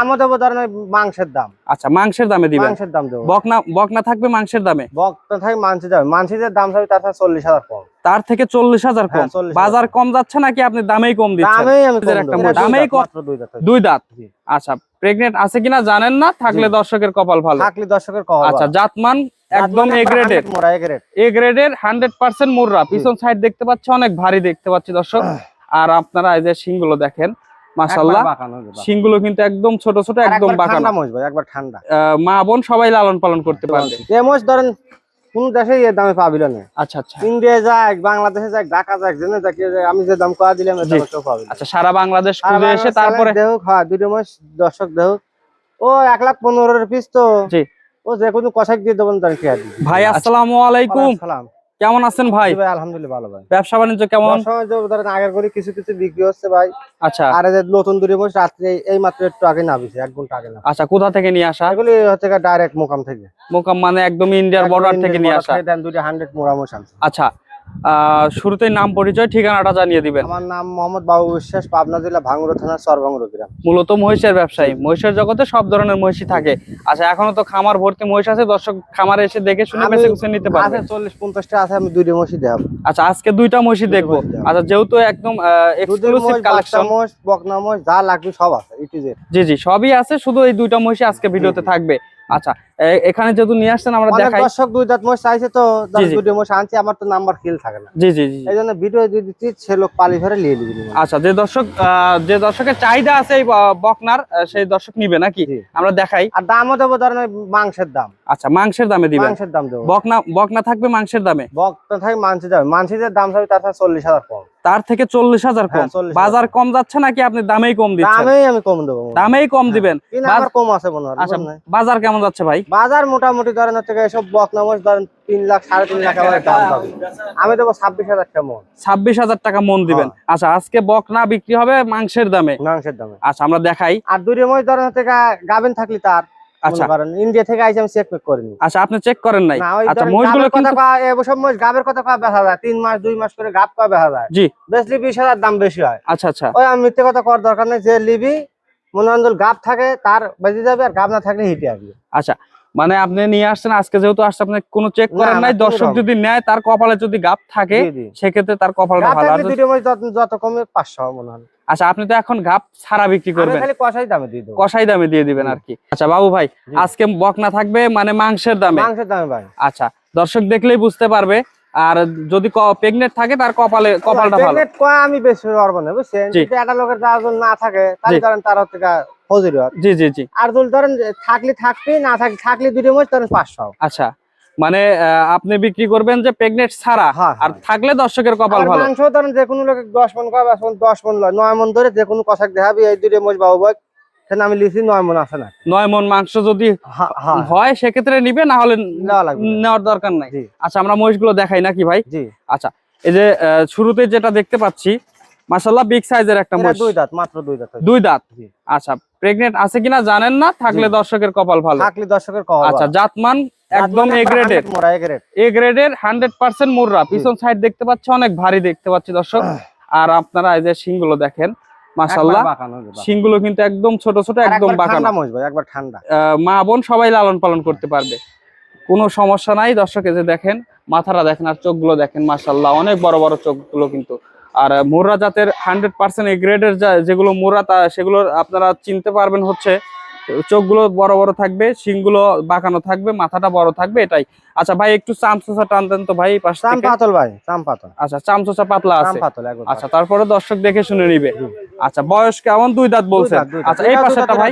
দামও দেবো ধরেন মাংসের দাম। আচ্ছা মাংসের দামে দিবেন? মাংসের দাম দেবো। বকনা বকনা থাকবে মাংসের দামে? বক্তা থাকে মাংসের দাম। মাংসের দাম থাকবে তার চল্লিশ হাজার কম। তার থেকে চল্লিশ হাজার কম? হ্যাঁ, 40,000 বাজার কম যাচ্ছে নাকি আপনি দামেই কম দিচ্ছেন? দামেই দুই দাঁত। আচ্ছা প্রেগনেন্ট আছে কিনা জানেন না? থাকলে দর্শকের কপাল ভালো। থাকলে দর্শকের কম আচ্ছা জাতমান একদম এ গ্রেডের এ গ্রেডের হান্ড্রেড পার্সেন্ট মুররা। পিছন সাইড দেখতে পাচ্ছি অনেক ভারী দেখতে পাচ্ছি দর্শক। আর আপনারা এই যে শিংগুলো দেখেন শিংগুলো কিন্তু একদম ছোট ছোট একদম বাঁকানো। ভাই একবার ঠান্ডা। মা বোন সবাই লালন পালন করতে পারবে। ধরেন কোন দেশে এর দামে পাবিল না আচ্ছা আচ্ছা। ইন্ডিয়া যাক বাংলাদেশে যাক ঢাকা যাক জেনে যাক আমি যে দাম কয়া দিলাম এর। দামে কেউ পাবিল আচ্ছা সারা বাংলাদেশ এসে তারপরে চ্যালেঞ্জ হ্যাঁ দুটো মাস দর্শক দেহুক ও এক লাখ পনেরোর পিস তো। জি। ও যে কোনো কষাক দিয়ে দেবেন তার কি। ভাই আসসালামু আলাইকুম। সালাম। কেমন আছেন ভাই? ভাই আলহামদুলিল্লাহ ভালো ভাই। ব্যবসা বাণিজ্য কেমন? ধরেন আগের করে কিছু কিছু বিক্রি হচ্ছে ভাই। আচ্ছা। আর যে নতুন দুটো মাস রাত্রে এই- মাত্র একটু আগে নামিছে এক ঘণ্টা আগে না আচ্ছা কোথা থেকে নিয়ে আসা? এগুলি হচ্ছে ডাইরেক্ট মোকাম থেকে। মোকাম মানে একদম ইন্ডিয়ার বর্ডার থেকে নিয়ে আসা। দুটো হান্ড্রেড আচ্ছা আহ, শুরুতেই নাম পরিচয় ঠিকানাটা জানিয়ে দিবেন। আমার নাম মোহাম্মদ বাবু বিশ্বাস পাবনা জেলা ভাঙ্গুড়া থানা সরভাঙ্গুড়া গ্রাম। মূলত মহিষের ব্যবসায়ী। মহিষের জগতে সব ধরনের মহিষই থাকে। আচ্ছা এখনও তো খামার ভর্তি মহিষ আছে দর্শক খামারে এসে দেখে শুনে বেছে কুছে নিতে পারবে। আছে চল্লিশ পঞ্চাশটা আছে আমি দুইটা মসি দেখাবো। আচ্ছা আজকে দুইটা দুইটা দেখব। আচ্ছা যেহেতু একদম এক্সক্লুসিভ কালেকশন মোষ বকনা মোষ যা লাগবে সব আছে ইটু জেড জি জি সবই আছে শুধু এই দুইটা মহিষই আজকে ভিডিওতে থাকবে। আচ্ছা এখানে যেহেতু নিয়ে আসছেন আমরা দেখাই। দর্শক দুই দাঁত মোষ চাইছে তো। দুটো মোষ আনছি আমার তো নাম্বার কিল থাকে না। জি জি জি এই জন্য ভিডিও দিয়ে দিচ্ছি সে লোক পালি ধরে নিয়ে নিবি। আচ্ছা যে দর্শক আহ, যে দর্শকের চাহিদা আছে এই বকনার সেই দর্শক নিবে নাকি? আমরা দেখাই। আর দামও দেবো ধরেন মাংসের দাম। আচ্ছা মাংসের দামে দিবেন? মাংসের দাম দেবো। বকনা বকনা থাকবে মাংসের দামে? বকনা থাকে মাংসের দাম। মাংসের দাম থাকবে তার চল্লিশ হাজার কম। তার থেকে চল্লিশ হাজার কম? হ্যাঁ, 40,000 বাজার কম। যাচ্ছে নাকি আপনি দামেই কম দিচ্ছেন? দামেই আমি কম দেবো। দামেই কম দিবেন? বাজ- আমার কম আছে মনে হয় আচ্ছা? বাজার কেমন যাচ্ছে ভাই? বাজার মোটামুটি ধরেন হচ্ছে এসব বকনা মোষ ধরেন তিন লাখ সাড়ে তিন লাখ দাম পাবে। আমি দেবো ছাব্বিশ হাজার কেমন? ছাব্বিশ হাজার টাকা মন দিবেন। হ্যাঁ। আচ্ছা আজকে বকনা বিক্রি হবে মাংসের দামে? মাংসের দামে। আচ্ছা আমরা দেখাই। আর দুটো মোষ ধরেন হচ্ছে গাবেন থাকলি তার আচ্ছা। ইন্ডিয়া থেকে আইসি আমি চেক করিনি। আচ্ছা আপনি চেক করেন নাই। আচ্ছা মহিষগুলো কিন্তু এবছর মোষ গাবের কথা কয় বেচা যায় তিন মাস দুই মাস করে গাব কয় বেচা যায় জি। বেচলি বিশ হাজার দাম বেশি হয়। আচ্ছা আচ্ছা। ওই আমি মিথ্যে কথা করার দরকার নেই যে লিবি মনোরঞ্জন গাব থাকে তার বেঁচে যাবে আর গাব না থাকলে হিটে আসবে। আচ্ছা মানে আপনি নিয়ে আসছেন আজকে যেহেতু আসছে আপনি কোনো চেক করেন নাই দর্শক যদি নেয় তার কপালে যদি গাপ থাকে। সেক্ষেত্রে তার কপালটা ভালো। দুটো যত যত কমে পাঁচশো মনে হয়। আচ্ছা আপনি তো এখন গাপ ছাড়া বিক্রি করবেন। খালি কষাই দামে দিয়ে দেবো। কষাই দামে দিয়ে দিবেন আর কি আচ্ছা বাবু ভাই। আজকে বকনা থাকবে মানে মাংসের দামে? মাংসের দামে ভাই। আচ্ছা দর্শক দেখলেই বুঝতে পারবে। আর যদি প্রেগনেন্ট থাকে তার কপালে কপালটা ভালো। প্রেগনেন্ট কয় আমি বেশি পারব না বুঝছেন? যদি একটা লোকের যার না থাকে তাহলে ধরেন তার হচ্ছে ফজির জি জি জি। আর যদি ধরেন থাকলে থাকবি না থাকলে থাকলে দুটো মোষ ধরেন পাঁচশো। আচ্ছা। মানে আপনি বিক্রি করবেন যে প্রেগনেন্ট ছাড়া। হ্যাঁ, আর হ্যাঁ। থাকলে দর্শকের কপাল ভালো। মাংস ধরেন যে কোনো লোকের দশ মন কয় দশ মন দশ মন লয়। নয় মন ধরে যে কোনো কষাক দেখাবি এই দুটো মোষ বাবু ভাই সেখানে আমি লিখছি নয় মন আসে না। নয় মন মাংস যদি হ্যাঁ, হ্যাঁ। হয় সেক্ষেত্রে নিবে না হলে নেওয়ার দরকার নাই। আচ্ছা আমরা মহিষগুলো দেখাই নাকি ভাই? জি। আচ্ছা এই যে শুরুতে যেটা দেখতে পাচ্ছি মাশাল্লাহ বিগ সাইজের একটা মহিষ দুই দাঁত মাত্র দুই দাঁত দুই দাঁত। আচ্ছা প্রেগনেন্ট আছে কিনা জানেন না? থাকলে দর্শকের কপাল ভালো। থাকলে দর্শকের কপাল আচ্ছা জাতমান একদম এ গ্রেডের এ গ্রেডের হান্ড্রেড পার্সেন্ট মুররা। পিছন সাইড দেখতে পাচ্ছি অনেক ভারী দেখতে পাচ্ছি দর্শক। আর আপনারা এই যে শিংগুলো দেখেন শিংগুলো কিন্তু একদম ছোট ছোট একদম বাঁকানো। ঠান্ডা মহিষ ভাই একবার ঠান্ডা। আহ, মা বোন সবাই লালন পালন করতে পারবে। কোনো সমস্যা নাই দর্শক এই যে দেখেন মাথাটা দেখেন আর চোখগুলো দেখেন মাশাল্লাহ অনেক বড় বড় চোখগুলো কিন্তু। আর মুর্রা জাতের হান্ড্রেড পার্সেন্ট এ গ্রেডের যেগুলো মুর্রা তা সেগুলো আপনারা চিনতে পারবেন হচ্ছে চোখগুলো বড় বড় থাকবে শিংগুলো বাঁকানো থাকবে মাথাটা বড় থাকবে এটাই। আচ্ছা ভাই একটু চামচোচা টান দেন তো ভাই চাম পাতল ভাই চাম পাতল। আচ্ছা চামচোচা পাতলা আছে। আচ্ছা তারপরে দর্শক দেখে শুনে নিবে। আচ্ছা বয়স কেমন? দুই দাঁত বলছেন। আচ্ছা এই দাঁত, ভাই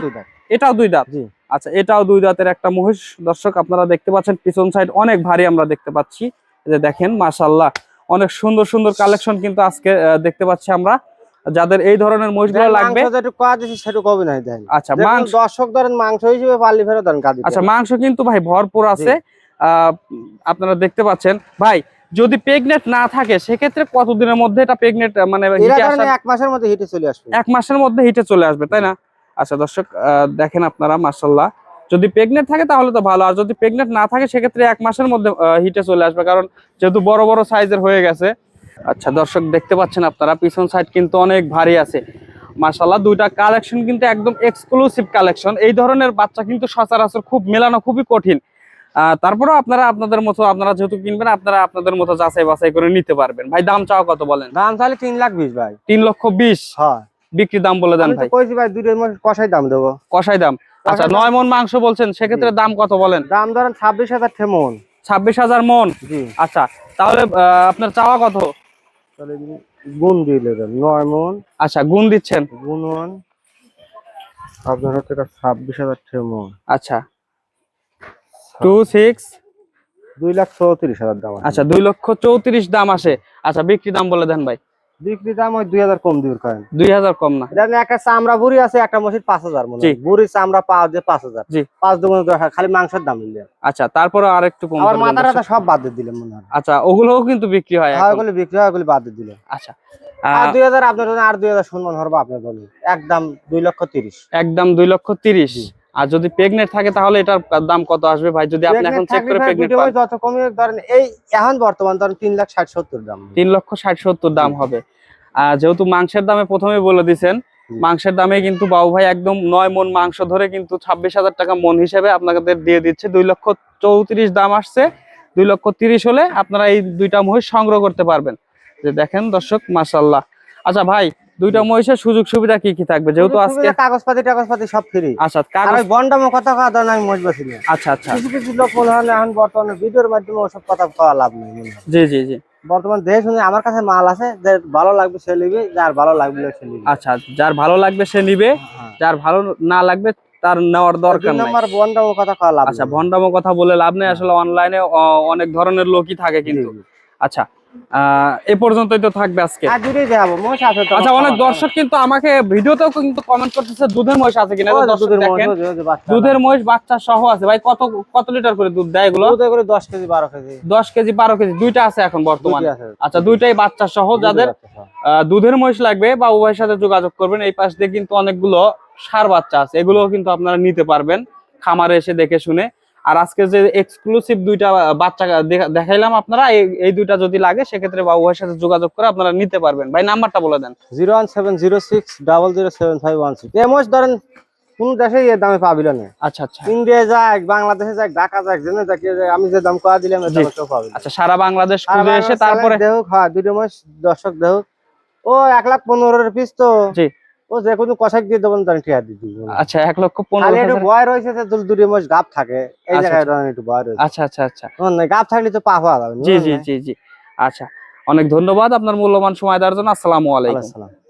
এটাও দুই দাঁত। আচ্ছা এটাও দুই দাঁতের একটা মহিষ। দর্শক আপনারা দেখতে পাচ্ছেন পিছন সাইড অনেক ভারী আমরা দেখতে পাচ্ছি। যে দেখেন মাশাল্লাহ অনেক সুন্দর সুন্দর কালেকশন কিন্তু আজকে দেখতে পাচ্ছি আমরা। যাদের এই ধরনের মহিষগুলো লাগবে কবি নাই দেন আচ্ছা মাংস দর্শক ধরেন মাংস হিসেবে পাল্লি ফেরত দেন আচ্ছা মাংস কিন্তু ভাই ভরপুর আছে। আপনারা দেখতে পাচ্ছেন। ভাই যদি প্রেগনেন্ট না থাকে সেক্ষেত্রে কতদিনের মধ্যে এটা প্রেগনেন্ট মানে এক মাসের মধ্যে হিটে চলে আসবে। এক মাসের মধ্যে হিটে চলে আসবে তাই না? আচ্ছা দর্শক আহ, দেখেন আপনারা মার্শাল্লাহ যদি প্রেগনেন্ট থাকে তাহলে তো ভালো। আর যদি প্রেগনেন্ট না থাকে সেক্ষেত্রে এক মাসের মধ্যে হিটে চলে আসবে। কারণ যেহেতু বড় বড় সাইজের হয়ে গেছে আচ্ছা দর্শক দেখতে পাচ্ছেন আপনারা পিছন সাইড কিন্তু অনেক ভারী আছে। মাশাল্লাহ দুইটা কালেকশন কিন্তু একদম এক্সক্লুসিভ কালেকশন এই ধরনের বাচ্চা কিন্তু সচরাচর খুব মেলানো খুবই কঠিন। আহ, তারপরেও আপনারা আপনাদের মতো আপনারা যেহেতু কিনবেন আপনারা আপনাদের মতো যাচাই বাছাই করে নিতে পারবেন। ভাই দাম চাও কত বলেন? দাম তাহলে তিন লাখ বিশ ভাই। তিন লক্ষ বিশ? হ্যাঁ। বিক্রি দাম বলে দেন ভাই। কইছি ভাই দুটোর মধ্যে কষাই দাম দেবো। কষাই দাম। আচ্ছা নয় মন মাংস বলছেন সেক্ষেত্রে দাম কত বলেন? দাম ধরেন ছাব্বিশ হাজার ঠেমন ছাব্বিশ হাজার মন? আচ্ছা তাহলে আপনার চাওয়া কত? তাহলে গুণ দিয়ে দেবেন। নয় মন আচ্ছা গুণ দিচ্ছেন? গুণন। আপনার হচ্ছে এটা ছাব্বিশ হাজার ঠেমন আচ্ছা। Two six? দুই লাখ চৌত্রিশ হাজার দাম আচ্ছা দুই লক্ষ চৌত্রিশ দাম আসে। আচ্ছা বিক্রি দাম বলে দেন ভাই। বিক্রি দাম ওই দুই হাজার কম দিবেন করেন দুই হাজার কম না। নিয়ে একটা চামড়া বুড়ি আছে একটা মসজিদ পাঁচ হাজার মনে। হয়। বুড়ির চামড়া পাওয়া যায় পাঁচ হাজার। পাঁচ দুগুণ খালি মাংসের দাম নিলে। আচ্ছা তারপরে আর একটু কম আবার মাথা টাথা সব বাদ দিয়ে দিলেন মনে হয়। আচ্ছা ওগুলোও কিন্তু বিক্রি হয় হ্যাঁ। ওগুলি বিক্রি হয় ওগুলি বাদ দিয়ে দিলেন। আচ্ছা আর দুই হাজার আপনার আর দুই হাজার সম্মান হবে আপনার একদম দুই লক্ষ তিরিশ। একদম দুই লক্ষ তিরিশ। আর যদি প্রেগনেন্ট থাকে তাহলে এটার দাম কত আসবে ভাই? যদি আপনি এখন চেক করে প্রেগনেন্ট ভিডিও যত কমে ধরেন এই এখন বর্তমান ধরেন তিন লাখ ষাট সত্তর দাম। তিন লক্ষ ষাট সত্তর দাম হবে। আর যেহেতু মাংসের দামে প্রথমে বলে হুম। মাংসের দামে কিন্তু বাবু ভাই একদম নয় মন মাংস ধরে কিন্তু ছাব্বিশ হাজার টাকা মন হিসেবে আপনাদের দিয়ে দিচ্ছে। দুই লক্ষ চৌত্রিশ দাম আসছে দুই লক্ষ তিরিশ হলে আপনারা এই দুইটা মহিষ সংগ্রহ করতে পারবেন। যে দেখেন দর্শক মাসাল্লাহ আচ্ছা ভাই দুইটা মহিষের সুযোগ সুবিধা কি কি থাকবে? যেহেতু আজকে কাগজপাতি টাগজপাতি সব ফ্রি আচ্ছা কাগজ বন্ডামো কথা কথা ধরেন আমি মজবাসি না আচ্ছা আচ্ছা। কিছু কিছু লোক মনে হয় এখন বর্তমানে ভিডিওর মাধ্যমে ওসব কথা কওয়া লাভ নেই জি জি জি। বর্তমান দেশ শুনে আমার কাছে মাল আছে যে ভালো লাগবে সে নিবে যার ভালো লাগবে সে নিবে। আচ্ছা যার ভালো লাগবে সে নিবে হ্যাঁ। যার ভালো না লাগবে তার নেওয়ার দরকার নাই। নাম্বার বন্ডামো কথা কওয়া লাভ আচ্ছা নেই। ভন্ডামো কথা বলে লাভ নেই আসলে অনলাইনে অনেক ধরনের লোকই থাকে কিন্তু। আচ্ছা এ পর্যন্তই তো থাকবে আজকে। আচ্ছা অনেক দর্শক কিন্তু আমাকে ভিডিওতেও কিন্তু কমেন্ট করতেছে দুধের মহিষ আছে কিনা? দুধের মহিষ, বাচ্চা। দুধের মহিষ বাচ্চা সহ আছে। ভাই কত কত লিটার করে দুধ দেয় এগুলো? দশ কেজি বারো কেজি। দশ কেজি বারো কেজি দুইটা আছে এখন বর্তমানে। আচ্ছা দুইটাই বাচ্চা সহ যাদের দুধের মহিষ লাগবে বা উভয়ের সাথে যোগাযোগ করবেন এই পাশ দিয়ে কিন্তু অনেকগুলো সার বাচ্চা আছে। এগুলোও কিন্তু আপনারা নিতে পারবেন খামারে এসে দেখে শুনে। আর আজকে যে এক্সক্লুসিভ দুইটা বাচ্চা দেখাইলাম আপনারা এই- এই দুইটা যদি লাগে সেক্ষেত্রে বা উভয়ের সাথে যোগাযোগ করে আপনারা নিতে পারবেন। ভাই নাম্বারটা বলে দেন। Zero one seven zero six double zero seven five one six. Aims ধরেন কোন দেশে এর দামে পাবিল না। আচ্ছা আচ্ছা। ইন্ডিয়া যাক বাংলাদেশে যাক ঢাকা যাক জেনে যাক আমি যে দাম কয়া দিলাম এর জি। দামে কেউ পাবে আচ্ছা সারা বাংলাদেশ খুঁজে এসে তারপরে দেহুক হ্যাঁ দুটো মাস দর্শক দেহুক। ও এক লাখ পনেরোর পিস তো। জি। ও যে কোনো কষাক দিয়ে দেবেন তার ঠিয়া দিয়ে দিবেন আচ্ছা এক লক্ষ পনেরো একটু রয়েছে যে দুল দুটো মাস গাপ থাকে। এই আচ্ছা, জায়গায় একটু রয়েছে। আচ্ছা আচ্ছা আচ্ছা। গাপ থাকলে তো পা হওয়া যাবে জি জি জি জি। আচ্ছা অনেক ধন্যবাদ আপনার মূল্যবান সময় দেওয়ার জন্য। আসসালামু আলাইকুম।